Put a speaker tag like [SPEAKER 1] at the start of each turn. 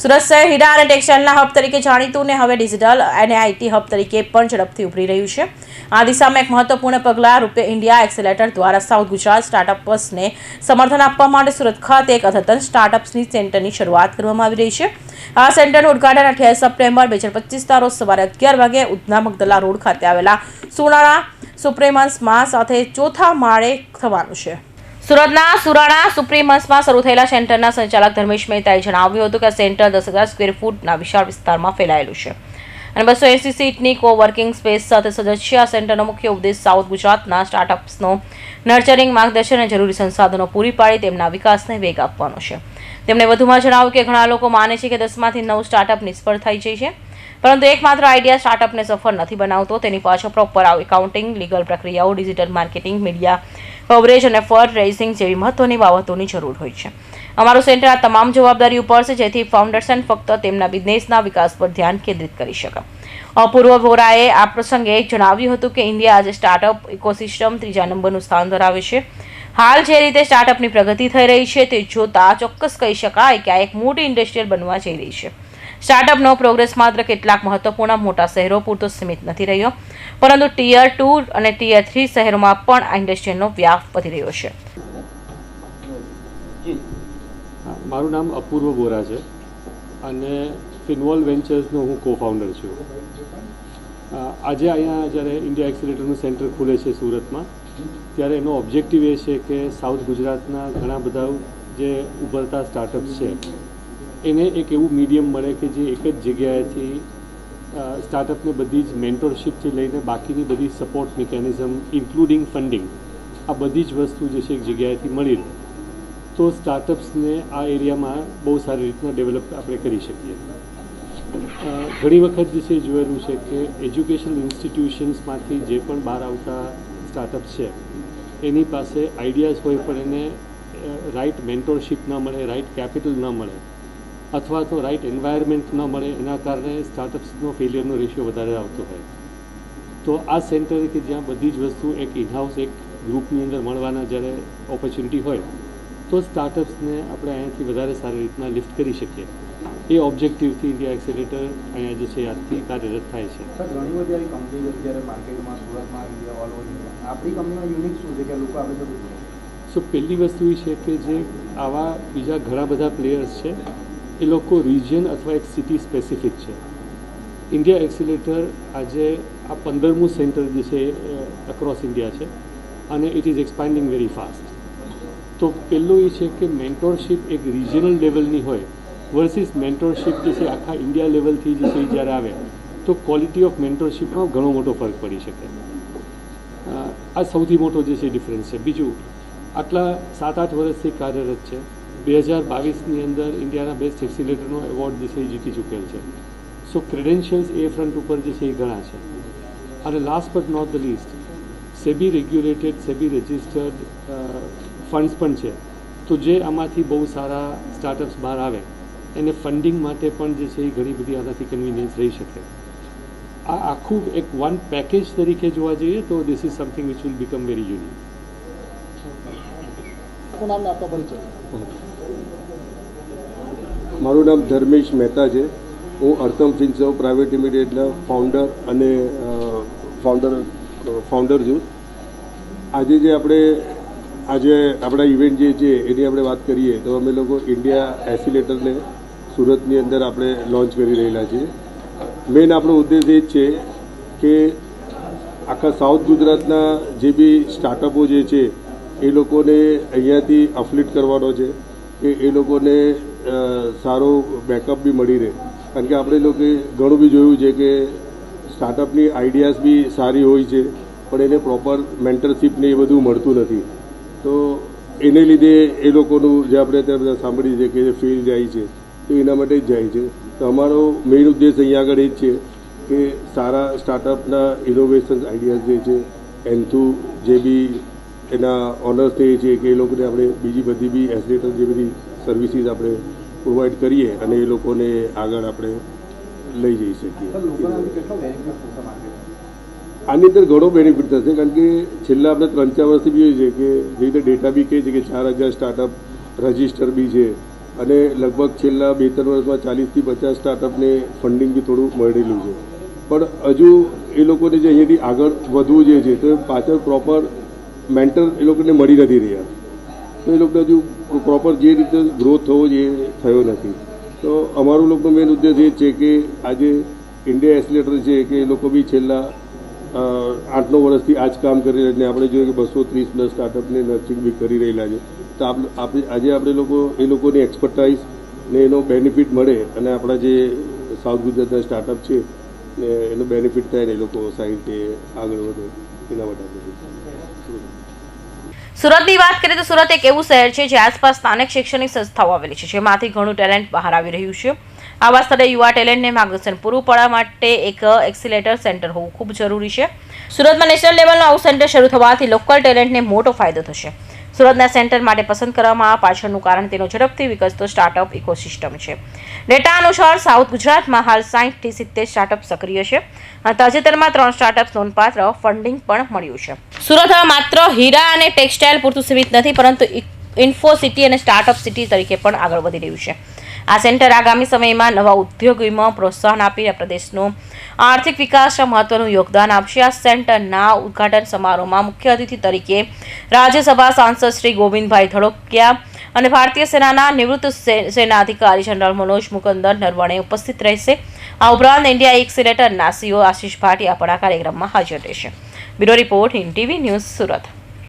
[SPEAKER 1] સુરત શહેર હીરા અને ટેક્સટાઇલના હબ તરીકે જાણીતું ને હવે ડિજિટલ અને આઈટી હબ તરીકે પણ ઝડપથી ઉભરી રહ્યું છે. આ દિશામાં એક મહત્વપૂર્ણ પગલાં રૂપે ઇન્ડિયા એક્સેલેટર દ્વારા સાઉથ ગુજરાત સ્ટાર્ટઅપ્સને સમર્થન આપવા માટે સુરત ખાતે એક અદ્યતન સ્ટાર્ટઅપ્સની સેન્ટરની શરૂઆત કરવામાં આવી રહી છે. આ સેન્ટરનું ઉદઘાટન અઠ્યાવીસ સપ્ટેમ્બર બે હજાર પચીસના રોજ સવારે અગિયાર વાગે ઉધના મગદલા રોડ ખાતે આવેલા સુણાણા સુપ્રેમન્સમાં સાથે ચોથા માળે થવાનું છે. સુરતના સુરાણા સુપ્રીમ હંસમાં શરૂ થયેલા સેન્ટરના સંચાલક ધર્મેશ મહેતાએ જણાવ્યું હતું કે સેન્ટર દસ હજાર સ્ક્વેર ફૂટના વિશાળ વિસ્તારમાં ફેલાયેલું છે. અને બસો એસી સીટની કો વર્કિંગ સ્પેસ સાથે સજ્જ છે. આ સેન્ટરનો મુખ્ય ઉદ્દેશ સાઉથ ગુજરાતના સ્ટાર્ટઅપ્સનો નર્ચરિંગ માર્ગદર્શન અને જરૂરી સંસાધનો પૂરી પાડી તેમના વિકાસને વેગ આપવાનો છે. તેમણે વધુમાં જણાવ્યું કે ઘણા લોકો માને છે કે દસમાંથી નવ સ્ટાર્ટઅપ નિષ્ફળ થઈ જાય છે. પરંતુ એકમાત્ર આઈડિયા સ્ટાર્ટઅપને સફળ નથી બનાવતો. તેની પાછળ પ્રોપર એકાઉન્ટિંગ લીગલ પ્રક્રિયાઓ ડિજિટલ માર્કેટિંગ મીડિયા કવરેજ અને ફંડ રેઇઝિંગ જેવી મહત્વની બાબતોની જરૂર હોય છે. અમારું સેન્ટર આ તમામ જવાબદારી ઉપર છે, જેથી ફાઉન્ડેશન ફક્ત તેમના બિઝનેસના વિકાસ પર ધ્યાન કેન્દ્રિત કરી શકે. અપૂર્વ વોરાએ આ પ્રસંગે જણાવ્યું હતું કે ઇન્ડિયા આજે સ્ટાર્ટઅપ ઇકોસિસ્ટમ ત્રીજા નંબરનું સ્થાન ધરાવે છે. હાલ જે રીતે સ્ટાર્ટઅપની પ્રગતિ થઈ રહી છે તે જોતાં ચોક્કસ કહી શકાય કે આ એક મોટી ઇન્ડસ્ટ્રીયલ બનવા જઈ રહી છે. સ્ટાર્ટઅપનો પ્રોગ્રેસ માત્ર કેટલાક મહત્વપૂર્ણ મોટા શહેરો પૂરતો સીમિત નથી રહ્યો, પરંતુ ટીયર ટુ અને ટીયર થ્રી શહેરોમાં પણ આ ઇન્ડસ્ટ્રીનો વ્યાપ વધી રહ્યો છે.
[SPEAKER 2] મારું નામ અપૂર્વ બોરા છે અને ફિનવોલ વેન્ચર્સનો હું કો ફાઉન્ડર છું આજે અહીંયા જ્યારે ઇન્ડિયા એક્સિલેટરનું સેન્ટર ખુલે છે સુરતમાં ત્યારે એનો ઓબ્જેક્ટિવ એ છે કે સાઉથ ગુજરાતના ઘણા બધા જે ઉભરતા સ્ટાર્ટઅપ્સ છે, એને એક એવું મીડિયમ મળે કે જે એક જ જગ્યાએથી સ્ટાર્ટઅપને બધી જ મેન્ટરશીપથી લઈને બાકીની બધી સપોર્ટ મિકેનિઝમ ઇન્ક્લુડિંગ ફંડિંગ આ બધી જ વસ્તુ જે છે એક જગ્યાએથી મળી રહે. તો સ્ટાર્ટઅપ્સને આ એરિયામાં બહુ સારી રીતના ડેવલપ આપણે કરી શકીએ. ઘણી વખત જે છે જોયેલું છે કે એજ્યુકેશનલ ઇન્સ્ટિટ્યુશન્સમાંથી જે પણ બહાર આવતા સ્ટાર્ટઅપ્સ છે. એની પાસે આઈડિયાઝ હોય પણ એને રાઇટ મેન્ટોરશીપ ન મળે રાઇટ કેપિટલ ન મળે, અથવા તો રાઇટ એન્વાયરમેન્ટ ન મળે, એના કારણે સ્ટાર્ટઅપ્સનો ફેલિયરનો રેશિયો વધારે આવતો હોય. તો આ સેન્ટર કે જ્યાં બધી જ વસ્તુ એક ઇનહાઉસ એક ગ્રુપની અંદર મળવાના જ્યારે ઓપોર્ચ્યુનિટી હોય, તો સ્ટાર્ટઅપ્સને આપણે અહીંયાથી વધારે સારી રીતના લિફ્ટ કરી શકીએ. એ ઓબ્જેક્ટિવથી ઇન્ડિયા એક્સેલેટર અહીંયા જે છે આજથી કાર્યરત થાય છે.
[SPEAKER 3] સર ઘણી બધી આવી કંપનીઓ અત્યારે માર્કેટમાં સુરતમાં ઇન્ડિયા ઓલ ઓવર ઇન્ડિયા આપણી કંપનીમાં યુનિક શું છે કે લોકો આપણે બધું
[SPEAKER 2] સો પહેલી વસ્તુ એ છે કે જે આવા બીજા ઘણા બધા પ્લેયર્સ છે એ લોકો રિજિયન અથવા એક સિટી સ્પેસિફિક છે. ઇન્ડિયા એક્સિલેટર આજે આ પંદરમું સેન્ટર જે છે અક્રોસ ઇન્ડિયા છે અને it is expanding very fast તો પહેલું એ છે કે મેન્ટોરશિપ એક રિજિયનલ લેવલની હોય. વર્સિસ મેન્ટરશીપ જે છે આખા ઇન્ડિયા લેવલથી જે છે એ જ્યારે આવે, તો ક્વોલિટી ઓફ મેન્ટરશીપમાં ઘણો મોટો ફરક પડી શકે. આ સૌથી મોટો જે છે ડિફરન્સ છે. બીજું, આટલા સાત આઠ વર્ષથી કાર્યરત છે. બે હજાર બાવીસની અંદર ઇન્ડિયાના બેસ્ટ એક્સિલેટરનો એવોર્ડ જે છે એ જીતી ચૂકેલ છે. સો ક્રેડેન્શિયલ્સ એ ફ્રન્ટ ઉપર જે છે એ ઘણા છે. અને last but not the least SEBI regulated SEBI registered funds પણ છે. તો જે આમાંથી બહુ સારા સ્ટાર્ટઅપ્સ બહાર આવે એને ફંડિંગ માટે પણ જે છે એ ઘણી બધી આનાથી કન્વિનિયન્સ રહી શકે. આ આખું એક વન પેકેજ તરીકે જોવા જઈએ તો this is something which will become very unique
[SPEAKER 4] મારું નામ ધર્મેશ મહેતા છે. હું અર્થમ ફિન્સર્વ પ્રાઇવેટ લિમિટેડના ફાઉન્ડર અને ફાઉન્ડર ફાઉન્ડર છું. આજે જે આપણે આજે આપણા ઇવેન્ટ જે છે એની આપણે વાત કરીએ તો અમે લોકો ઇન્ડિયા એસિલેટરને સુરતની અંદર આપણે લોન્ચ કરી રહેલા છીએ. મેઇન આપણો ઉદ્દેશ એ જ છે કે આખા સાઉથ ગુજરાતના જે બી સ્ટાર્ટઅપો જે છે, એ લોકોને અહીંયાથી અફલિટ કરવાનો છે કે એ લોકોને સારો બેકઅપ બી મળી રહે. કારણ કે આપણે લોકોએ ઘણું બી જોયું છે કે સ્ટાર્ટઅપની આઈડિયાઝ બી સારી હોય છે, પણ એને પ્રોપર મેન્ટરશીપને એ બધું મળતું નથી. તો એને લીધે એ લોકોનું જે આપણે અત્યારે બધા સાંભળીએ છીએ કે જે ફેલ જાય છે. તો એના માટે જ જાય છે. તો અમારો મેઇન ઉદ્દેશ અહીંયા આગળ એ જ છે કે સારા સ્ટાર્ટઅપના ઇનોવેશન આઈડિયાઝ જે છે એનથુ જે બી એના ઓનર્સ એ છે કે એ લોકોને આપણે બીજી બધી બી એસલેટર જે બધી સર્વિસીસ આપણે પ્રોવાઈડ કરીએ અને એ લોકોને આગળ આપણે લઈ જઈ શકીએ. આની અંદર ઘણો બેનિફિટ થશે કારણ કે છેલ્લા આપણે ત્રણ ચાર વર્ષથી બી છે કે જે રીતે ડેટા બી કહે છે કે ચાર હજાર સ્ટાર્ટઅપ રજિસ્ટર બી છે. અને લગભગ છેલ્લા બે ત્રણ વર્ષમાં ચાલીસથી પચાસ સ્ટાર્ટઅપને ફંડિંગ બી થોડું મળેલું છે. પણ હજુ એ લોકોને જે અહીંયાથી આગળ વધવું જે છે, તો પાછળ પ્રોપર મેન્ટર એ લોકોને મળી નથી રહ્યા. તો એ લોકોને હજુ પ્રોપર જે રીતે ગ્રોથ થવો જોઈએ થયો નથી. તો અમારું લોકોનો મેઇન ઉદ્દેશ એ છે કે આજે ઇન્ડિયા એક્સિલેટર છે કે એ લોકો બી છેલ્લા આઠ નવ વર્ષથી આ જ કામ કરી રહ્યા છે. આપણે જોઈએ કે બસો ત્રીસ પ્લસ સ્ટાર્ટઅપને નર્સિંગ બી કરી રહેલા છે. તો આજે આપણે લોકો એ લોકોની એક્સપર્ટાઇઝ ને એનો બેનિફિટ મળે અને આપણા જે સાઉથ ગુજરાતના સ્ટાર્ટઅપ છે ને એનો બેનિફિટ થાય ને એ લોકો સારી રીતે આગળ વધે, એના માટે
[SPEAKER 1] સુરતની વાત કરીએ તો સુરત એક એવું શહેર છે જે આસપાસ સ્થાનિક શૈક્ષણિક સંસ્થાઓ આવેલી છે, જેમાંથી ઘણું ટેલેન્ટ બહાર આવી રહ્યું છે. આવા સ્થળે યુવા ટેલેન્ટને માર્ગદર્શન પૂરું પાડવા માટે એક એક્સિલેટર સેન્ટર હોવું ખૂબ જરૂરી છે. સુરતમાં નેશનલ લેવલનું આવું સેન્ટર શરૂ થવાથી લોકલ ટેલેન્ટને મોટો ફાયદો થશે. સુરતના સેન્ટર માટે પસંદ કરવામાં આ પાછળનું કારણ તેનો ઝડપથી વિકસતો સ્ટાર્ટઅપ ઇકોસિસ્ટમ છે. ડેટા અનુસાર સાઉથ ગુજરાતમાં હાલ સાહીઠથી સિત્તેર સ્ટાર્ટઅપ સક્રિય છે અને તાજેતરમાં ત્રણ સ્ટાર્ટઅપ નોંધપાત્ર ફંડિંગ પણ મળ્યું છે. સુરત હવે માત્ર હીરા અને ટેક્સટાઇલ પૂરતું સીમિત નથી, પરંતુ ઇન્ફો સિટી અને સ્ટાર્ટઅપ સિટી તરીકે પણ આગળ વધી રહ્યું છે. આ સેન્ટર આગામી સમયમાં નવા ઉદ્યોગોમાં પ્રોત્સાહન આપીને પ્રદેશનો આર્થિક વિકાસમાં મહત્વનું યોગદાન આપશે. આ સેન્ટરના ઉદ્ઘાટન સમારોહમાં મુખ્ય અતિથિ તરીકે રાજ્યસભા સાંસદ શ્રી ગોવિંદભાઈ ધડોકિયા અને ભારતીય સેનાના નિવૃત્ત સેના અધિકારી જનરલ મનોજ મુકંદર નરવણે ઉપસ્થિત રહેશે. આ ઉપરાંત ઇન્ડિયા એક્સિલેટરના સીઓ આશીષ ભાટિયા પણ આ કાર્યક્રમમાં હાજર રહેશે. Bureau report in TV news Surat.